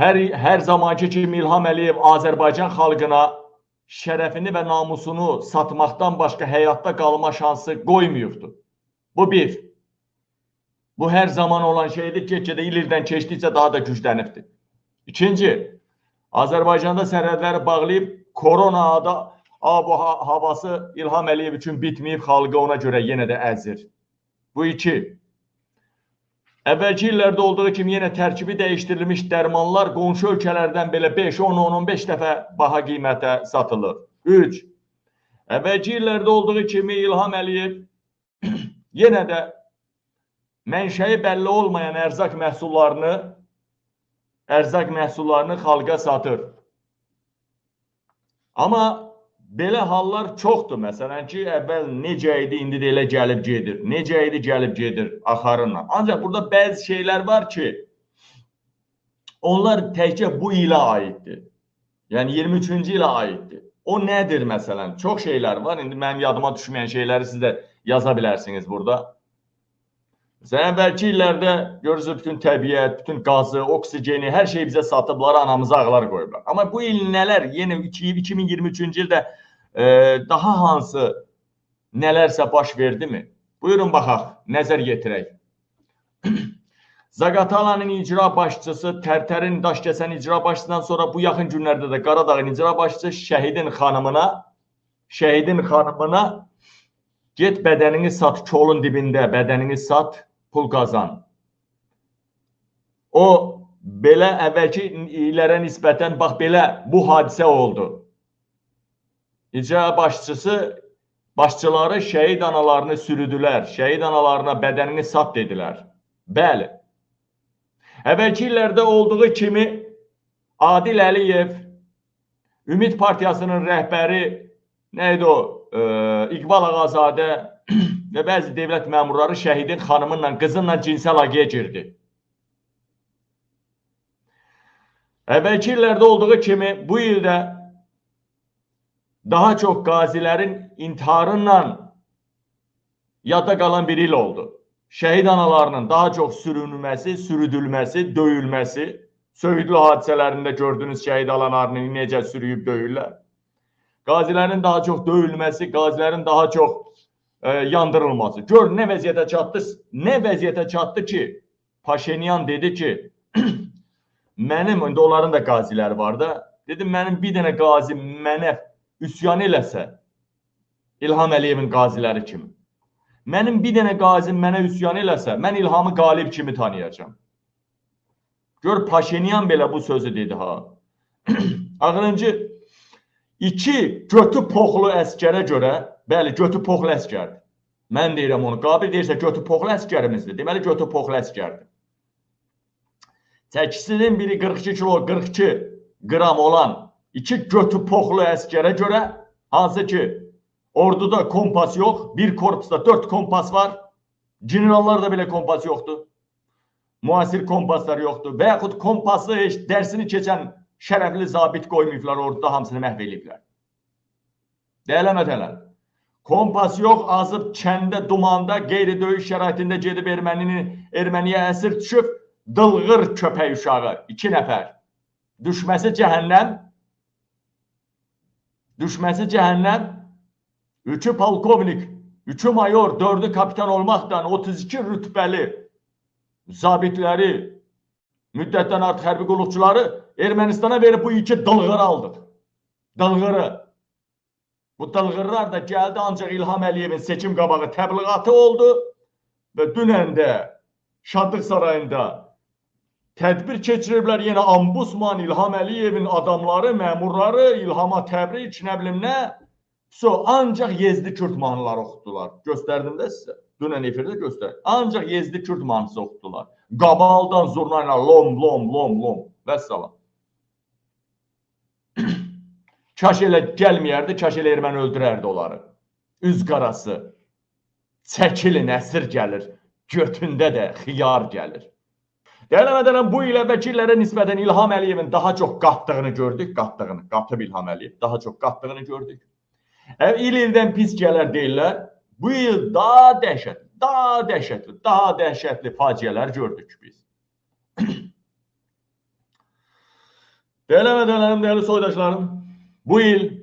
hər hər zamanki kimi İlham Əliyev Azərbaycan xalqına şərəfini və namusunu satmaqdan başqa həyatda qalma şansı qoymayıbdı. Bu bir. Bu hər zaman olan şeydir. Get-gedə il ildən keçdikcə daha da güclənibdir. İkinci, Azərbaycanda sərhədləri bağlayıb korona adı ab havası İlham Əliyev üçün bitməyib, xalqı ona görə yenə də əzir. Bu iki. Əvvəlki illərdə olduğu kimi yenə tərkibi dəyişdirilmiş dərmanlar qonşu ölkələrdən belə 5, 10, 15 dəfə baha qiymətə satılır. 3. Əvvəlki illərdə olduğu kimi İlham Əliyev yenə də mənşəyi bəlli olmayan ərzaq məhsullarını ərzaq məhsullarını xalqa satır. Amma belə hallar çoxdur. Məsələn ki, əvvəl necə idi, indi də elə gəlib gedir. Necə idi, gəlib gedir axarınla. Ancaq burada bəzi şeylər var ki, onlar təkcə bu ilə aiddir. Yəni 23-cü ilə aiddir. O nədir məsələn? Çox şeylər var. İndi mənim yadıma düşməyən şeyləri siz də yaza bilərsiniz burada. Məsələn, əvvəlki illərdə görürsünüz bütün təbiət, bütün qazı, oksigeni, hər şeyi bizə satıblar, anamıza ağlar qoyublar. Amma bu il nələr, yenə 2023-cü ildə e, daha hansı nələrsə baş verdimi? Buyurun baxaq, nəzər yetirək. Zaqatalanın icra başçısı, Tərtərin Daşkəsən icra başçısından sonra bu yaxın günlərdə də Qaradağın icra başçısı Şəhidin xanımına, Şəhidin xanımına get bədənini sat kolun dibində, bədənini sat, pul qazan. O belə əvvəlki illərə nisbətən bax belə bu hadisə oldu. İcra başçısı başçıları şəhid analarını sürüdülər. Şəhid analarına bədənini sat dedilər. Bəli. Əvvəlki illərdə olduğu kimi Adil Əliyev Ümid Partiyasının rəhbəri nə idi o? E, İqbal Ağazadə və bəzi dövlət məmurları şəhidin xanımınla, qızınla cinsel əlaqəyə girdi. Əvvəlki illərdə olduğu kimi bu ildə daha çox qazilərin intiharınla yadda qalan bir il oldu. Şəhid analarının daha çox sürünülməsi, sürüdülməsi, döyülməsi, söyüdlü hadisələrində gördüyünüz şəhid analarını necə sürüyüb döyürlər. Qazilərin daha çox döyülməsi, qazilərin daha çox e, yandırılması. Gör nə vəziyyətə çatdı, nə vəziyyətə çatdı ki, Paşinyan dedi ki, mənim indi onların da qaziləri var da, dedim mənim bir dənə qazi mənə üsyan eləsə, İlham Əliyevin qaziləri kimi. Mənim bir dənə qazim mənə üsyan eləsə, mən İlhamı qalib kimi tanıyacağam. Gör Paşinyan belə bu sözü dedi ha. Axırıncı iki götü poxlu əskərə görə Bəli, götü poxlu əskərdir. Mən deyirəm onu. Qabil deyirsə götü poxlu əskərimizdir. Deməli götü poxlu əskərdir. Çəkisinin biri 42 kilo, 42 qram olan iki götü poxlu əskərə görə hansı ki orduda kompas yox, bir korpusda 4 kompas var. Generallarda belə kompas yoxdur. Müasir kompaslar yoxdur. Və yaxud kompası heç dərsini keçən şərəfli zabit qoymayıblar orduda hamısını məhv ediblər. Dəyərlənmədələr. Kompas yox, azıb kəndə, dumanda, qeyri-döyüş şəraitində gedib ermənini, erməniyə əsir düşüb, dılğır köpək uşağı, iki nəfər. Düşməsi cəhənnəm, düşməsi cəhənnəm, üçü polkovnik, üçü mayor, dördü kapitan olmaqdan 32 rütbəli zabitləri, müddətdən artıq hərbi qulluqçuları Ermənistana verib bu iki dılğır aldıq. Dılğırı. Bu dılğırlar da gəldi ancaq İlham Əliyevin seçim qabağı təbliğatı oldu və dünən də Şadlıq sarayında tədbir keçiriblər yenə Ambusman İlham Əliyevin adamları, məmurları İlhama təbrik, nə bilim nə. So ancaq Yezdi Kürd mahnıları oxutdular. Göstərdim də sizə. Dünən efirdə göstər. Ancaq Yezdi Kürd mahnısı oxutdular. Qabaldan zurna ilə lom lom lom lom və salam. Kaş elə gəlməyərdi, kaş elə erməni öldürərdi onları. Üz qarası. Çəkilin, əsir gəlir. Götündə də xiyar gəlir. Dəyərləmədənəm bu ilə vəkillərə nisbətən İlham Əliyevin daha çox qatdığını gördük. Qatdığını, qatıb İlham Əliyev. Daha çox qatdığını gördük. Əv il ildən pis gələr deyirlər. Bu il daha dəhşətli, daha dəhşətli, daha dəhşətli faciələr gördük biz. Değerli vətəndaşlarım, değerli soydaşlarım, bu il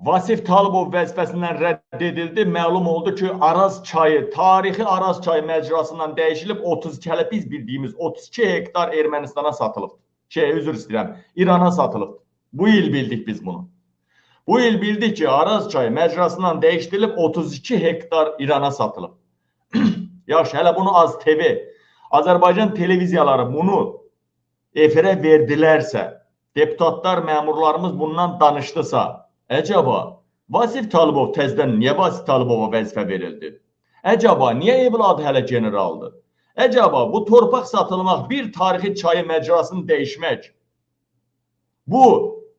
Vasif Talıbov vəzifəsindən rədd edildi. Məlum oldu ki, Araz çayı, tarixi Araz çayı məcrasından dəyişilib 32 hələ biz bildiyimiz 32 hektar Ermənistana satılıb. Şey, üzr istəyirəm, İrana satılıb. Bu il bildik biz bunu. Bu il bildik ki, Araz çayı məcrasından dəyişdirilib 32 hektar İrana satılıb. Yaxşı, hələ bunu Az TV, Azərbaycan televiziyaları bunu efirə verdilərsə, deputatlar, məmurlarımız bundan danışdısa, əcaba Vasif Talıbov təzədən niyə Vasif Talıbova vəzifə verildi? Əcaba niyə evladı hələ generaldır? Əcaba bu torpaq satılmaq, bir tarixi çayı məcrasını dəyişmək. Bu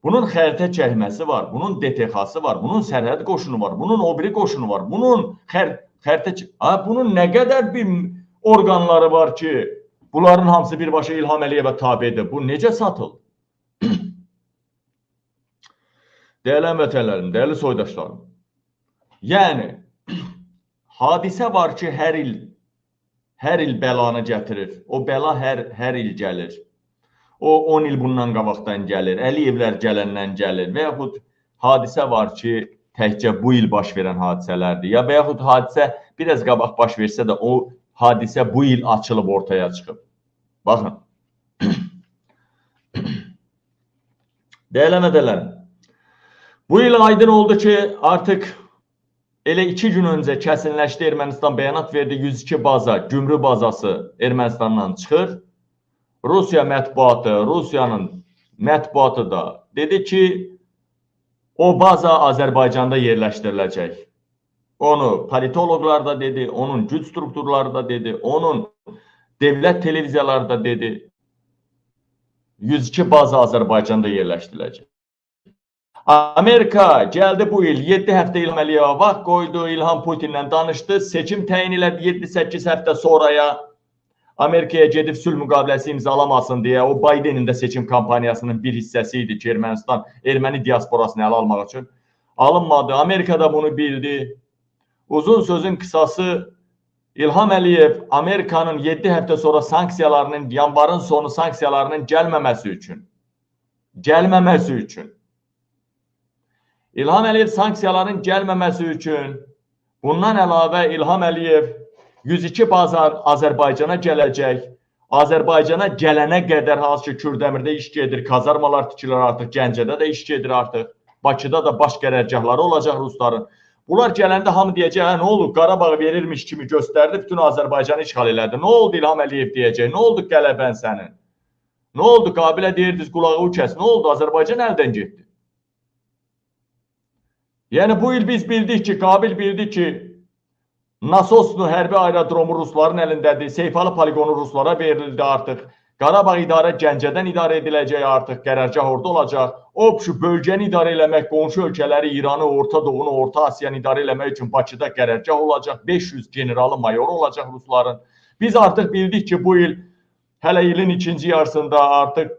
bunun xəritə çəkməsi var, bunun DTX-sı var, bunun sərhəd qoşunu var, bunun o biri qoşunu var, bunun xər xəritə ha bunun nə qədər bir orqanları var ki, bunların hamısı birbaşa İlham Əliyevə tabedir. Bu necə satıldı? Dəyərli vətənlərim, dəyərli soydaşlarım. Yəni hadisə var ki, hər il hər il bəlanı gətirir. O bəla hər hər il gəlir. O 10 il bundan qabaqdan gəlir. Əliyevlər gələndən gəlir və yaxud hadisə var ki, təkcə bu il baş verən hadisələrdir. Ya və yaxud hadisə biraz qabaq baş versə də o hadisə bu il açılıb ortaya çıxıb. Baxın. Dəyərli vətənlərim, Bu il aydın oldu ki, artıq elə 2 gün öncə kəsinləşdi Ermənistan bəyanat verdi 102 baza, gümrük bazası Ermənistandan çıxır. Rusiya mətbuatı, Rusiyanın mətbuatı da dedi ki, o baza Azərbaycanda yerləşdiriləcək. Onu politoloqlar da dedi, onun güc strukturları da dedi, onun dövlət televiziyaları da dedi. 102 baza Azərbaycanda yerləşdiriləcək. Amerika gəldi bu il 7 həftə İlham Əliyevə vaxt qoydu, İlham Putinlə danışdı, seçim təyin elədi 7-8 həftə sonraya Amerikaya gedib sülh müqaviləsi imzalamasın deyə o Bidenin də seçim kampaniyasının bir hissəsi idi ki, Ermənistan erməni diasporasını ələ almaq üçün alınmadı. Amerika da bunu bildi. Uzun sözün qısası İlham Əliyev Amerikanın 7 həftə sonra sanksiyalarının, yanvarın sonu sanksiyalarının gəlməməsi üçün, gəlməməsi üçün İlham Əliyev sanksiyaların gəlməməsi üçün bundan əlavə İlham Əliyev 102 bazar Azərbaycana gələcək. Azərbaycana gələnə qədər hansı ki Kürdəmirdə iş gedir, kazarmalar tikilir artıq, Gəncədə də iş gedir artıq. Bakıda da baş qərargahları olacaq rusların. Bunlar gələndə hamı deyəcək, hə nə oldu? Qarabağ verirmiş kimi göstərdi, bütün Azərbaycanı işğal elədi. Nə oldu İlham Əliyev deyəcək? Nə oldu qələbən sənin? Nə oldu? Qabilə deyirdiniz qulağı kəs. Nə oldu? Azərbaycan əldən getdi. Yəni bu il biz bildik ki, Qabil bildi ki, Nasosnu hərbi aerodromu rusların əlindədir. Seyfalı poligonu ruslara verildi artıq. Qarabağ idarə Gəncədən idarə ediləcək artıq. Qərargah orada olacaq. O şu bölgəni idarə eləmək, qonşu ölkələri İranı, Orta Doğunu, Orta Asiyanı idarə eləmək üçün Bakıda qərargah olacaq. 500 generalı, mayoru olacaq rusların. Biz artıq bildik ki, bu il hələ ilin ikinci yarısında artıq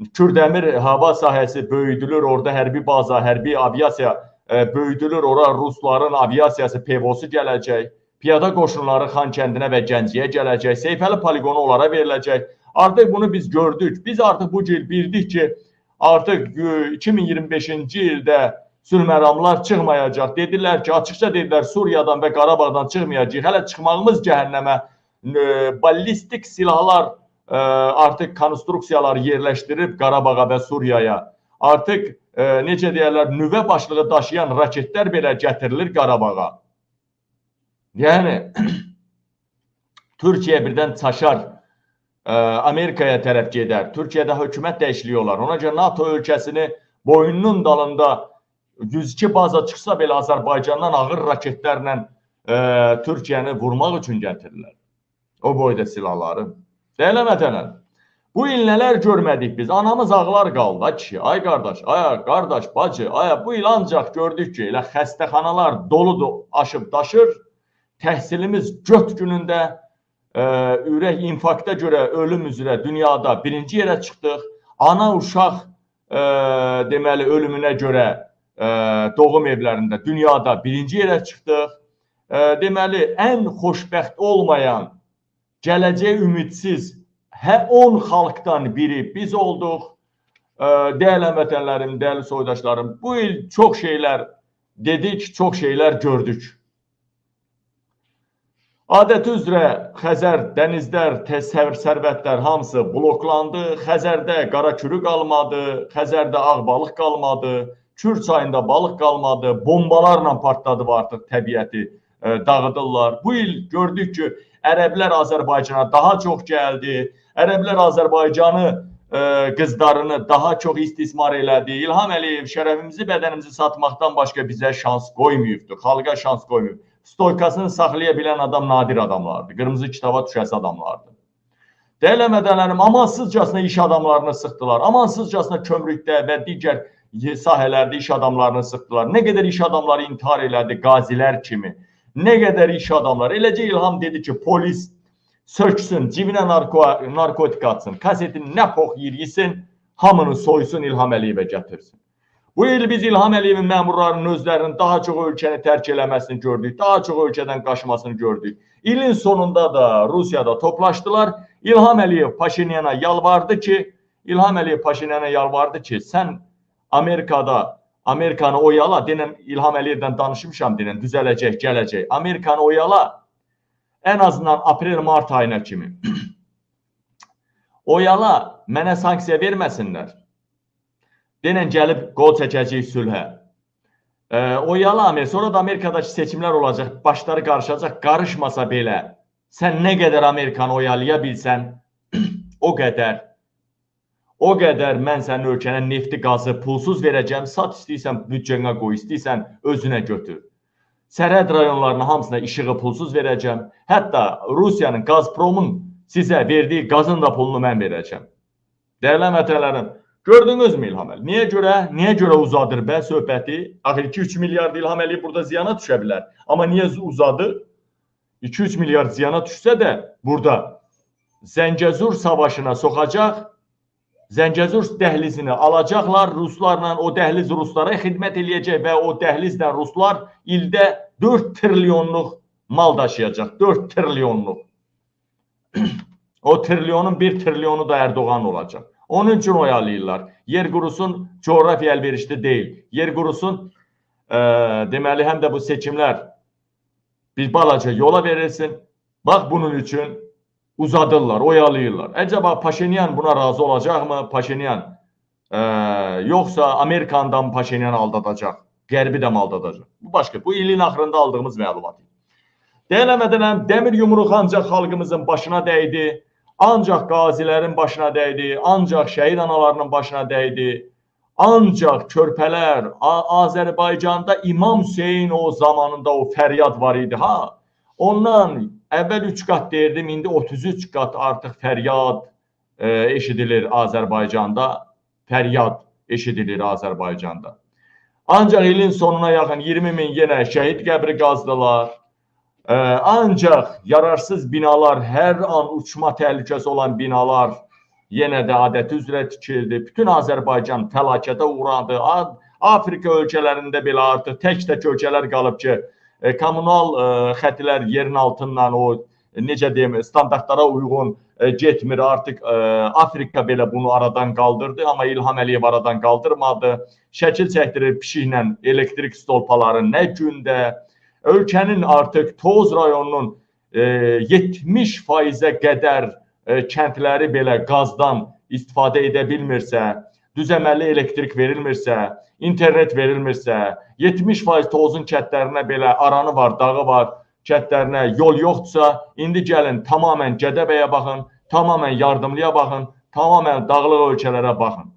Kürdəmir hava sahəsi böyüdülür. Orada hərbi baza, hərbi aviasiya böyüdülür. Ora rusların aviasiyası PVO-su gələcək. Piyada qoşunları Xan kəndinə və Gəncəyə gələcək. Seyfəli poligonu onlara veriləcək. Artıq bunu biz gördük. Biz artıq bu il bildik ki, artıq e, 2025-ci ildə sülh çıxmayacaq. Dedilər ki, açıqca dedilər Suriyadan və Qarabağdan çıxmayacağıq. Hələ çıxmağımız cəhənnəmə e, ballistik silahlar e, artıq konstruksiyalar yerləşdirib Qarabağa və Suriyaya. Artıq e, necə deyirlər, nüvə başlığı daşıyan raketlər belə gətirilir Qarabağa. Yəni Türkiyə birdən çaşar ə, Amerikaya tərəf gedər. Türkiyədə hökumət dəyişikliyi olar. Ona görə NATO ölkəsini boynunun dalında 102 baza çıxsa belə Azərbaycandan ağır raketlərlə ə, Türkiyəni vurmaq üçün gətirirlər. O boyda silahları. Dəyərli vətəndaşlar, bu il nələr görmədik biz? Anamız ağlar qaldı ay kişi. Ay qardaş, ay qardaş, bacı, ay bu il ancaq gördük ki, elə xəstəxanalar doludur, aşıb daşır. Təhsilimiz göt günündə ə, ürək infarkta görə ölüm üzrə dünyada birinci yerə çıxdıq. Ana uşaq ə, deməli ölümünə görə ə, doğum evlərində dünyada birinci yerə çıxdıq. Ə, deməli ən xoşbəxt olmayan, gələcəyə ümidsiz hə 10 xalqdan biri biz olduq. Değerli həmvətənlərim, değerli soydaşlarım, bu il çox şeylər dedik, çox şeylər gördük. Adəti üzrə Xəzər, dənizlər, təsəvvür sərvətlər hamısı bloklandı. Xəzərdə qara kürü qalmadı, Xəzərdə ağ balıq qalmadı, Kür çayında balıq qalmadı. Bombalarla partladı artıq təbiəti dağıdırlar. Bu il gördük ki, ərəblər Azərbaycana daha çox gəldi. Ərəblər Azərbaycanı e, qızlarını daha çox istismar elədi. İlham Əliyev şərəfimizi, bədənimizi satmaqdan başqa bizə şans qoymayıbdı. Xalqa şans qoymayıb. Stoykasını saxlaya bilən adam nadir adamlardı. Qırmızı kitaba düşəsi adamlardı. Dəyərli mədənlərim, amansızcasına iş adamlarını sıxdılar. Amansızcasına kömrükdə və digər sahələrdə iş adamlarını sıxdılar. Nə qədər iş adamları intihar elədi, qazilər kimi. Nə qədər iş adamları. Eləcə İlham dedi ki, polis söksün, cibinə narko narkotik atsın, kasetini nə pox yerisin, hamını soysun İlham Əliyevə gətirsin. Bu il biz İlham Əliyevin məmurlarının özlərinin daha çox ölkəni tərk eləməsini gördük, daha çox ölkədən qaçmasını gördük. İlin sonunda da Rusiyada toplaşdılar. İlham Əliyev Paşinyana yalvardı ki, İlham Əliyev Paşinyana yalvardı ki, sən Amerikada Amerikanı oyala, denən İlham Əliyevdən danışmışam, denən düzələcək, gələcək. Amerikanı oyala, ən azından aprel-mart ayına kimi oyala mənə sanksiya verməsinlər. Denən gəlib qol çəkəcəyik sülhə. E, oyala Amerika, sonra da Amerikadakı seçimlər olacaq, başları qarışacaq, qarışmasa belə sən nə qədər Amerikanı oyalaya bilsən, o qədər o qədər mən sənin ölkənə nefti, qazı pulsuz verəcəm, sat istəyirsən büdcənə qoy, istəyirsən özünə götür. Sərhəd rayonlarına hamısına işığı pulsuz verəcəm. Hətta Rusiyanın Gazpromun sizə verdiyi qazın da pulunu mən verəcəm. Dəyərli vətənlərim, gördünüzmü İlham Əliyev? Niyə görə? Niyə görə uzadır bə söhbəti? Axı 2-3 milyard İlham Əliyev burada ziyana düşə bilər. Amma niyə uzadı? 2-3 milyard ziyana düşsə də burada Zəngəzur savaşına soxacaq Zəngəzur dəhlizini alacaqlar ruslarla, o dəhliz ruslara xidmət eləyəcək və o dəhlizlə ruslar ildə 4 trilyonluq mal daşıyacaq. 4 trilyonluq. o trilyonun 1 trilyonu da Erdoğan olacaq. Onun üçün oyalayırlar. Yer qurusun coğrafiya əlverişli deyil. Yer qurusun e, deməli həm də bu seçimlər bir balaca yola verilsin. Bax bunun üçün uzadırlar, oyalayırlar. Acaba Paşinyan buna razı olacaqmı? Paşinyan e, yoxsa Amerikandan Paşinyan aldadacaq, Qərbi də aldadacaq? Bu başqa. Bu ilin axırında aldığımız məlumat. Deyələmədənəm, dəmir yumruq ancaq xalqımızın başına dəydi, ancaq qazilərin başına dəydi, ancaq şəhid analarının başına dəydi, ancaq körpələr, Azərbaycanda İmam Hüseyin o zamanında o fəryad var idi ha. Ondan Əvvəl 3 qat deyirdim, indi 33 qat artıq fəryad e, eşidilir Azərbaycanda. Fəryad eşidilir Azərbaycanda. Ancaq ilin sonuna yaxın 20 min yenə şəhid qəbri qazdılar. E, ancaq yararsız binalar, hər an uçma təhlükəsi olan binalar yenə də adəti üzrə tikildi. Bütün Azərbaycan fəlakətə uğradı. Afrika ölkələrində belə artıq tək-tək ölkələr qalıb ki, kommunal e, xətlər yerin altından o e, necə deyim, standartlara uyğun e, getmir. Artıq e, Afrika belə bunu aradan qaldırdı, amma İlham Əliyev aradan qaldırmadı. Şəkil çəkdirir pişiklə elektrik stolpaları nə gündə ölkənin artıq Toz rayonunun e, 70%-ə qədər e, kəndləri belə qazdan istifadə edə bilmirsə, düzəməlli elektrik verilmirsə, internet verilmirsə, 70% tozun kətlərinə belə aranı var, dağı var, kətlərinə yol yoxdursa, indi gəlin tamamilə Gədəbəyə baxın, tamamilə yardımlıya baxın, tamamilə dağlıq ölkələrə baxın.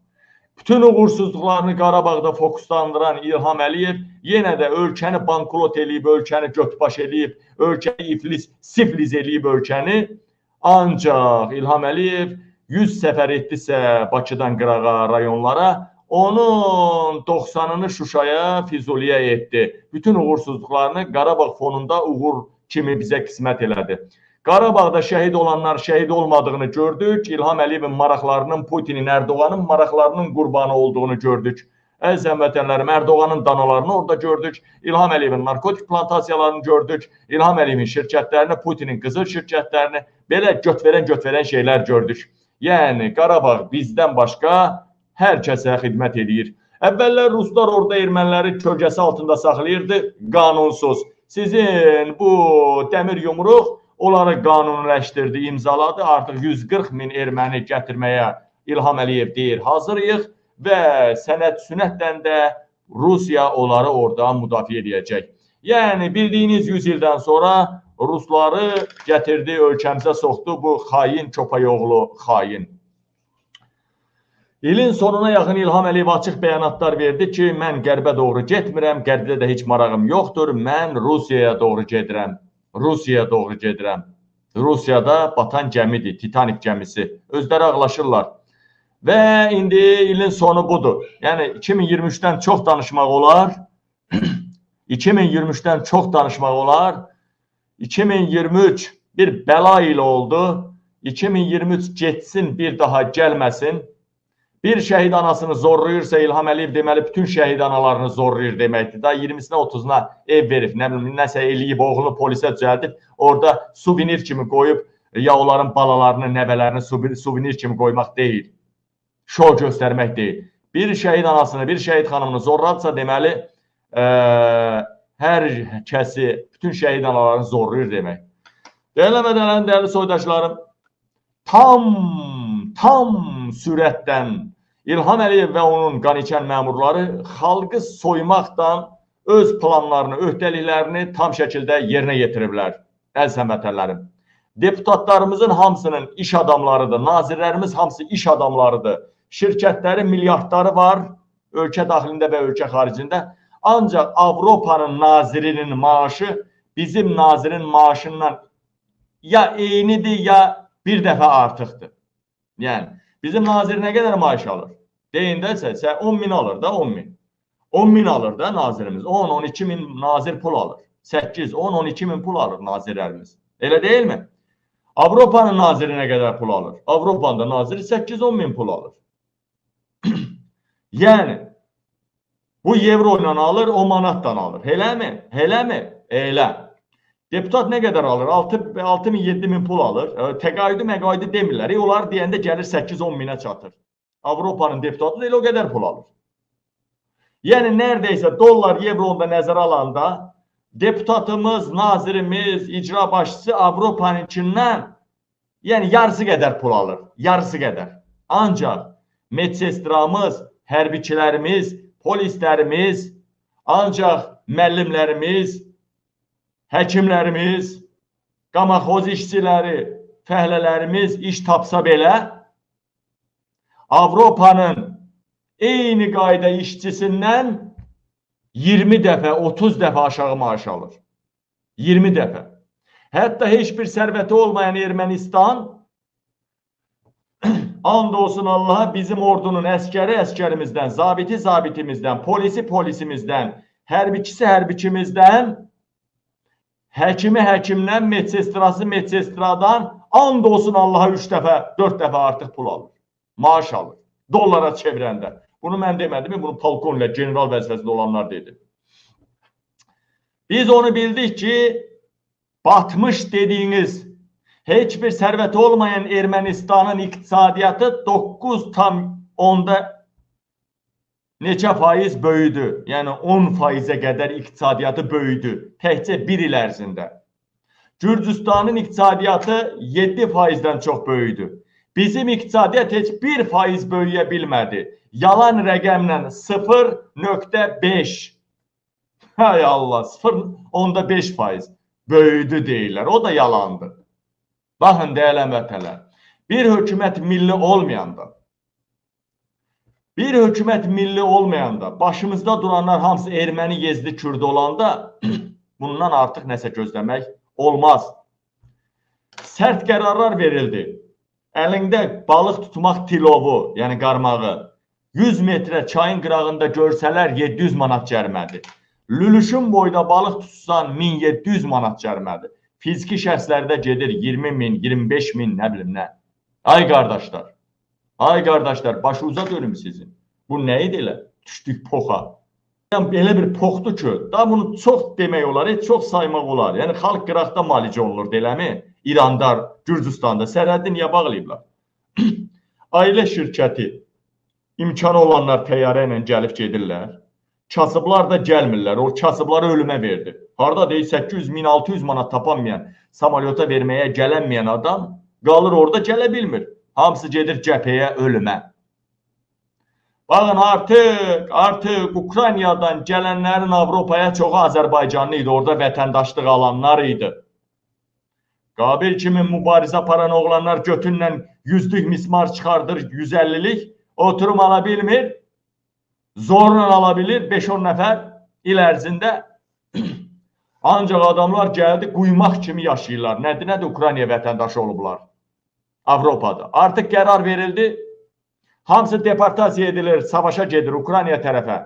Bütün uğursuzluqlarını Qarabağda fokuslandıran İlham Əliyev yenə də ölkəni bankrot eləyib, ölkəni götbaş eləyib, ölkəni iflis, sifliz eləyib ölkəni. Ancaq İlham Əliyev 100 səfər etdisə Bakıdan qırağa rayonlara, onun 90-ını Şuşaya, Füzuliyə etdi. Bütün uğursuzluqlarını Qarabağ fonunda uğur kimi bizə qismət elədi. Qarabağda şəhid olanlar şəhid olmadığını gördük. İlham Əliyevin maraqlarının, Putinin, Ərdoğanın maraqlarının qurbanı olduğunu gördük. Əziz həmvətənlərim, Ərdoğanın danalarını orada gördük. İlham Əliyevin narkotik plantasiyalarını gördük. İlham Əliyevin şirkətlərini, Putinin qızıl şirkətlərini belə götverən-götverən şeylər gördük. Yəni Qarabağ bizdən başqa hər kəsə xidmət edir. Əvvəllər ruslar orada erməniləri kölgəsi altında saxlayırdı, qanunsuz. Sizin bu dəmir yumruq onları qanuniləşdirdi, imzaladı. Artıq 140 min erməni gətirməyə İlham Əliyev deyir, hazırıyıq və sənət sünətdən də Rusiya onları orada müdafiə edəcək. Yəni bildiyiniz 100 ildən sonra rusları gətirdi, ölkəmizə soxdu bu xain Çopayoğlu xain. İlin sonuna yaxın İlham Əliyev açıq bəyanatlar verdi ki, mən qərbə doğru getmirəm, qərbdə də heç marağım yoxdur, mən Rusiyaya doğru gedirəm. Rusiyaya doğru gedirəm. Rusiyada batan gəmidir, Titanik gəmisi. Özləri ağlaşırlar. Və indi ilin sonu budur. Yəni 2023-dən çox danışmaq olar. 2023-dən çox danışmaq olar. 2023 bir bəla ilə oldu. 2023 getsin, bir daha gəlməsin. Bir şəhid anasını zorlayırsa İlham Əliyev deməli bütün şəhid analarını zorlayır deməkdir. Da 20-sinə 30-una ev verib, nə bilim, nəsə eləyib, oğlunu polisə düzəldib, orada suvenir kimi qoyub ya onların balalarını, nəvələrini suvenir, kimi qoymaq deyil. Şov göstərmək deyil. Bir şəhid anasını, bir şəhid xanımını zorladısa deməli ə, hər kəsi, bütün şəhid analarını zorlayır demək. Dəyərli mədələrin dəyərli soydaşlarım, tam, tam sürətdən İlham Əliyev və onun qaniçən məmurları xalqı soymaqdan öz planlarını, öhdəliklərini tam şəkildə yerinə yetiriblər. Əziz həmvətənlərim, deputatlarımızın hamısının iş adamlarıdır, nazirlərimiz hamısı iş adamlarıdır. Şirkətlərin milyardları var ölkə daxilində və ölkə xaricində. Ancaq Avropanın nazirinin maaşı bizim nazirin maaşından ya eynidir, ya bir dəfə artıqdır. Yəni Bizim nazir nə qədər maaş alır? Deyin də sən 10 min alır da 10 min. 10 min alır da nazirimiz. 10-12 min nazir pul alır. 8, 10, 12 min pul alır nazirlərimiz. Elə deyilmi? Avropanın naziri nə qədər pul alır? Avropanın da naziri 8-10 min pul alır. yəni bu evro ilə alır, o manatdan alır. Eləmi? Eləmi? Elə. Deputat nə qədər alır? 6 6 min, 7 min pul alır. E, təqaüdü məqaüdü demirlər. E, onlar deyəndə gəlir 8-10 minə çatır. Avropanın deputatı da o qədər pul alır. Yəni nərdəysə dollar, evro da nəzərə alanda deputatımız, nazirimiz, icra başçısı Avropanınkindən yəni yarısı qədər pul alır. Yarısı qədər. Ancaq medsestramız, hərbiçilərimiz, polislərimiz, ancaq müəllimlərimiz, həkimlərimiz, qamaxoz işçiləri, fəhlələrimiz iş tapsa belə Avropanın eyni qayda işçisindən 20 dəfə, 30 dəfə aşağı maaş alır. 20 dəfə. Hətta heç bir sərvəti olmayan Ermənistan and olsun Allaha bizim ordunun əskəri əskərimizdən, zabiti zabitimizdən, polisi polisimizdən, hərbiçisi hərbiçimizdən həkimi həkimdən, medsestrası medsestradan and olsun Allaha 3 dəfə, 4 dəfə artıq pul alır. Maaş alır. Dollara çevirəndə. Bunu mən demədim, bunu polkovniklə, general vəzifəsində olanlar dedi. Biz onu bildik ki, batmış dediyiniz heç bir sərvəti olmayan Ermənistanın iqtisadiyyatı 9 tam onda neçə faiz böyüdü? Yəni 10 faizə qədər iqtisadiyyatı böyüdü təkcə 1 il ərzində. Gürcüstanın iqtisadiyyatı 7 faizdən çox böyüdü. Bizim iqtisadiyyat heç 1 faiz böyüyə bilmədi. Yalan rəqəmlə 0.5. Hay Allah, 0.5 faiz böyüdü deyirlər. O da yalandır. Baxın dəyərli vətənlər. Bir hökumət milli olmayanda Bir hökumət milli olmayanda, başımızda duranlar hamısı erməni, yezdi, kürdü olanda bundan artıq nəsə gözləmək olmaz. Sərt qərarlar verildi. Əlində balıq tutmaq tilovu, yəni qarmağı 100 metrə çayın qırağında görsələr 700 manat cərimədir. Lülüşün boyda balıq tutsan 1700 manat cərimədir. Fiziki şəxslərdə gedir 20 min, 25 min, nə bilim nə. Ay qardaşlar, Ay qardaşlar, başınıza dönüm sizin. Bu nə idi elə? Düşdük poxa. Yəni belə bir poxdur ki, da bunu çox demək olar, çox saymaq olar. Yəni xalq qıraqda müalicə olunur, eləmi? İranda, Gürcüstanda sərhəddi niyə bağlayıblar? Ailə şirkəti imkanı olanlar təyyarə ilə gəlib gedirlər. Kasıblar da gəlmirlər. O kasıbları ölümə verdi. Harda deyil 800 min 600 manat tapanmayan, samalyota verməyə gələnməyən adam qalır orada gələ bilmir. Hamısı gedir cəbhəyə ölümə. Baxın artıq, artıq Ukraynadan gələnlərin Avropaya çoxu Azərbaycanlı idi. Orada vətəndaşlıq alanlar idi. Qabil kimi mübarizə aparan oğlanlar götünlə yüzlük mismar çıxardır, 150-lik oturum ala bilmir. Zorla ala bilir 5-10 nəfər il ərzində. Ancaq adamlar gəldi quymaq kimi yaşayırlar. Nədir, nədir Ukrayna vətəndaşı olublar? Avropada. Artıq qərar verildi. Hamısı deportasiya edilir, savaşa gedir Ukrayna tərəfə.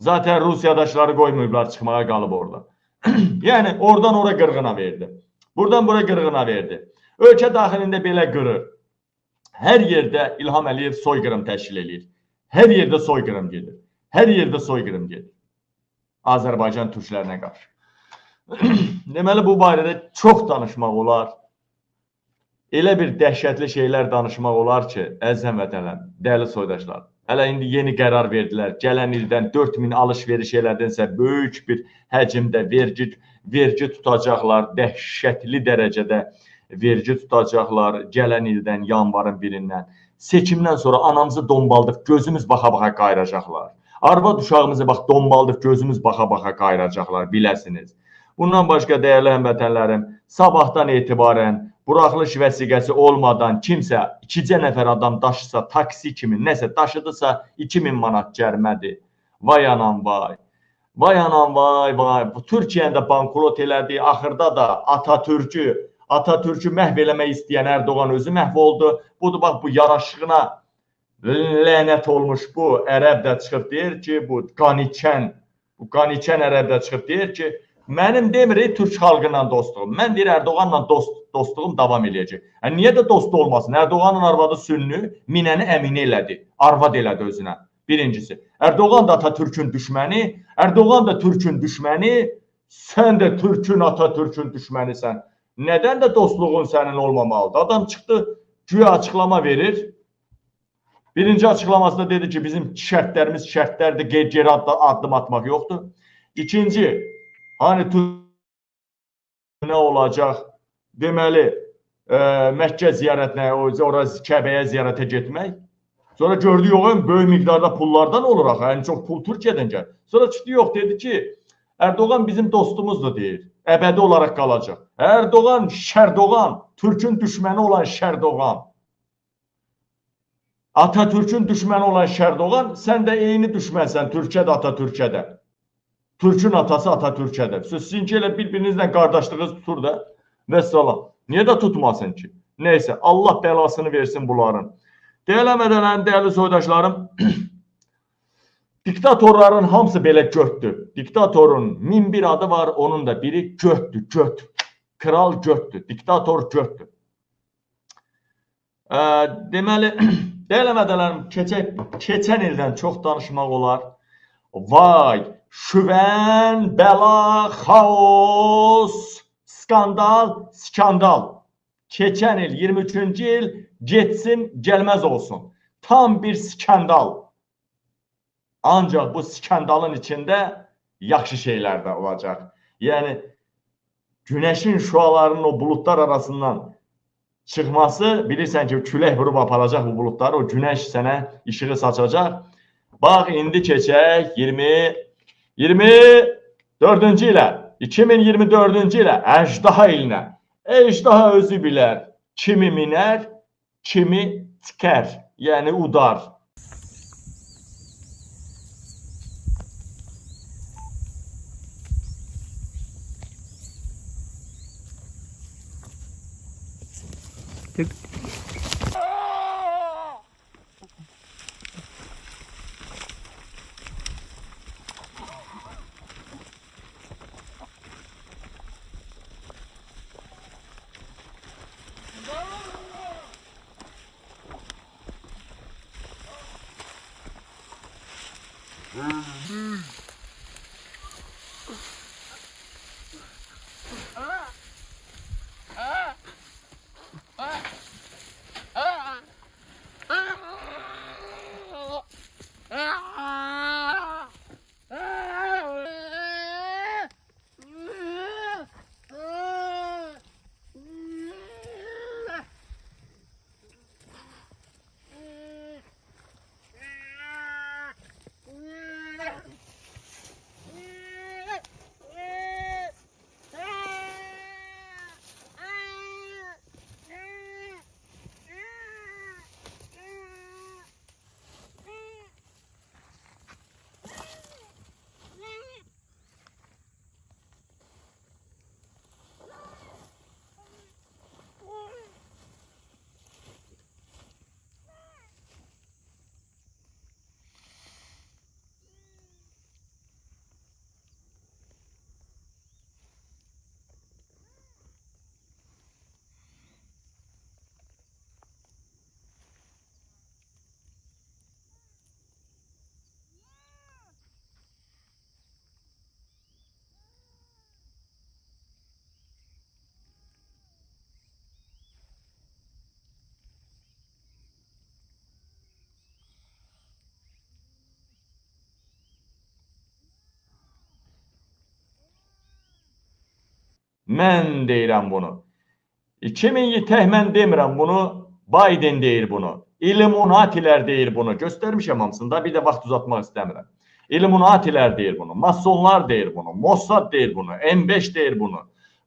Zaten Rusiyadaşları qoymayıblar çıxmağa qalıb orada. yəni oradan ora qırğına verdi. Buradan bura qırğına verdi. Ölkə daxilində belə qırır. Hər yerdə İlham Əliyev soyqırım təşkil eləyir. Hər yerdə soyqırım gedir. Hər yerdə soyqırım gedir. Azərbaycan türklərinə qarşı. Deməli bu barədə çox danışmaq olar. Elə bir dəhşətli şeylər danışmaq olar ki, əziz həmvətənlər, dəyərli soydaşlar. Hələ indi yeni qərar verdilər. Gələn ildən 4000 alış-veriş elədinsə böyük bir həcmdə vergi vergi tutacaqlar, dəhşətli dərəcədə vergi tutacaqlar gələn ildən yanvarın 1-dən. Seçimdən sonra anamızı dombaldıq, gözümüz baxa-baxa qayıracaqlar. Arvad uşağımızı bax dombaldıq, gözümüz baxa-baxa qayıracaqlar, biləsiniz. Bundan başqa dəyərli həmvətənlərim, sabahdan etibarən buraxılış vəsiqəsi olmadan kimsə ikicə nəfər adam daşısa, taksi kimi nəsə daşıdısa 2000 manat cərimədir. Vay anam vay. Vay anam vay vay. Bu Türkiyəndə bankrot elədi. Axırda da Atatürkü, Atatürkü məhv eləmək istəyən Ərdoğan özü məhv oldu. Budur bax bu yaraşığına lənət olmuş bu ərəb də çıxıb deyir ki, bu qaniçən, bu qaniçən ərəb də çıxıb deyir ki, mənim demir türk xalqıyla dostluğum. Mən deyir Ərdoğanla dost dostluğum davam eləyəcək. Hə niyə də dost olmasın? Ərdoğanın arvadı Sünni, minəni əmin elədi. Arvad elədi özünə. Birincisi. Erdoğan da Atatürk'ün düşməni, Erdoğan da Türk'ün düşməni, sən də Türk'ün Atatürk'ün düşmənisən. Nədən də dostluğun sənin olmamalıdır? Adam çıxdı, güya açıqlama verir. Birinci açıqlamasında dedi ki, bizim şərtlərimiz şərtlərdir, geri addım atmaq yoxdur. İkinci, hani nə olacaq? Deməli, ə, Məkkə ziyarətinə, ora Kəbəyə ziyarətə getmək. Sonra gördü yox, böyük miqdarda pullardan olur axı. Ən çox pul Türkiyədən gəlir. Sonra çıxdı yox, dedi ki, Erdoğan bizim dostumuzdur deyir. Əbədi olaraq qalacaq. Erdoğan, Şərdoğan, Türkün düşməni olan Şərdoğan. Atatürkün düşməni olan Şərdoğan, sən də eyni düşmənsən Türkiyə də Atatürkə də. Türkün atası Atatürkə də. Sizinki elə bir-birinizlə qardaşlığınız tutur da. Və salam. Niyə də tutmasın ki? Neysə, Allah bəlasını versin bunların. Deyələmədənən dəyərli soydaşlarım, diktatorların hamısı belə götdür. Diktatorun min bir adı var, onun da biri götdür, göt. Kral götdür, diktator götdür. E, deməli, deyələmədənlərim, keçək, keçən ildən çox danışmaq olar. Vay, şüvən, bəla, xaos, skandal, skandal. Keçən il 23-cü il getsin, gəlməz olsun. Tam bir skandal. Ancaq bu skandalın içində yaxşı şeylər də olacaq. Yəni günəşin şüalarının o buludlar arasından çıxması, bilirsən ki, külək vurub aparacaq bu buludları, o günəş sənə işığı saçacaq. Bax, indi keçək 20 24-cü ilə, 2024-cü ilə əjdaha ilinə. Əjdaha özü bilər, kimi minər, kimi tiker yani udar. Mm-hmm. Mən deyirəm bunu. 2000 tək mən demirəm bunu. Biden deyir bunu. Illuminatilər deyir bunu. Göstərmişəm hamısında. Bir də vaxt uzatmaq istəmirəm. Illuminatilər deyir bunu. Masonlar deyir bunu. Mossad deyir bunu. M5 deyir bunu.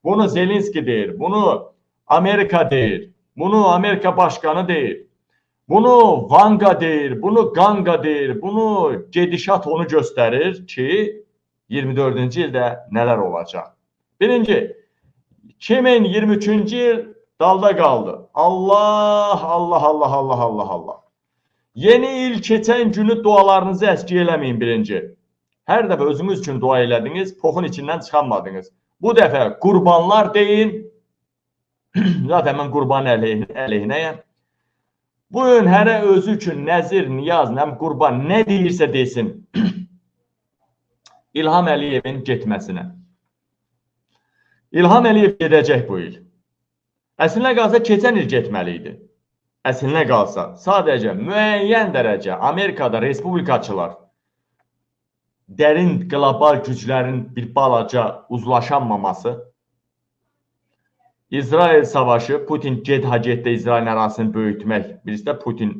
Bunu Zelenski deyir. Bunu Amerika deyir. Bunu Amerika başkanı deyir. Bunu Vanga deyir, bunu Ganga deyir, bunu gedişat onu göstərir ki, 24-cü ildə nələr olacaq. Birinci, 2023-cü il dalda qaldı. Allah, Allah, Allah, Allah, Allah, Allah. Yeni il keçən günü dualarınızı əski eləməyin birinci. Hər dəfə özünüz üçün dua elədiniz, poxun içindən çıxanmadınız. Bu dəfə qurbanlar deyin. Zaten mən qurban əleyhin- əleyhinəyəm. Bu gün hərə özü üçün nəzir, niyaz, nəm qurban nə deyirsə desin. İlham Əliyevin getməsinə. İlham Əliyev gedəcək bu il. Əslinə qalsa keçən il getməli idi. Əslinə qalsa sadəcə müəyyən dərəcə Amerikada respublikaçılar dərin qlobal güclərin bir balaca uzlaşanmaması İsrail savaşı Putin get ha getdə İsrail ərazisini böyütmək. Birisi də Putin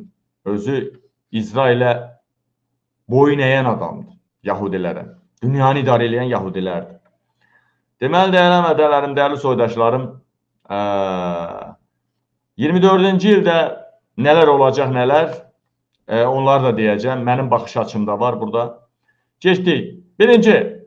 özü İsrailə boyun əyən adamdır. Yahudilərə. Dünyanı idarə edən Yahudilərdir. Deməli dəyərli mədələrim, dəyərli soydaşlarım, eee, 24-cü ildə nələr olacaq, nələr? Eee, onları da deyəcəm. Mənim baxış açımda var burada. Keçdik. Birinci,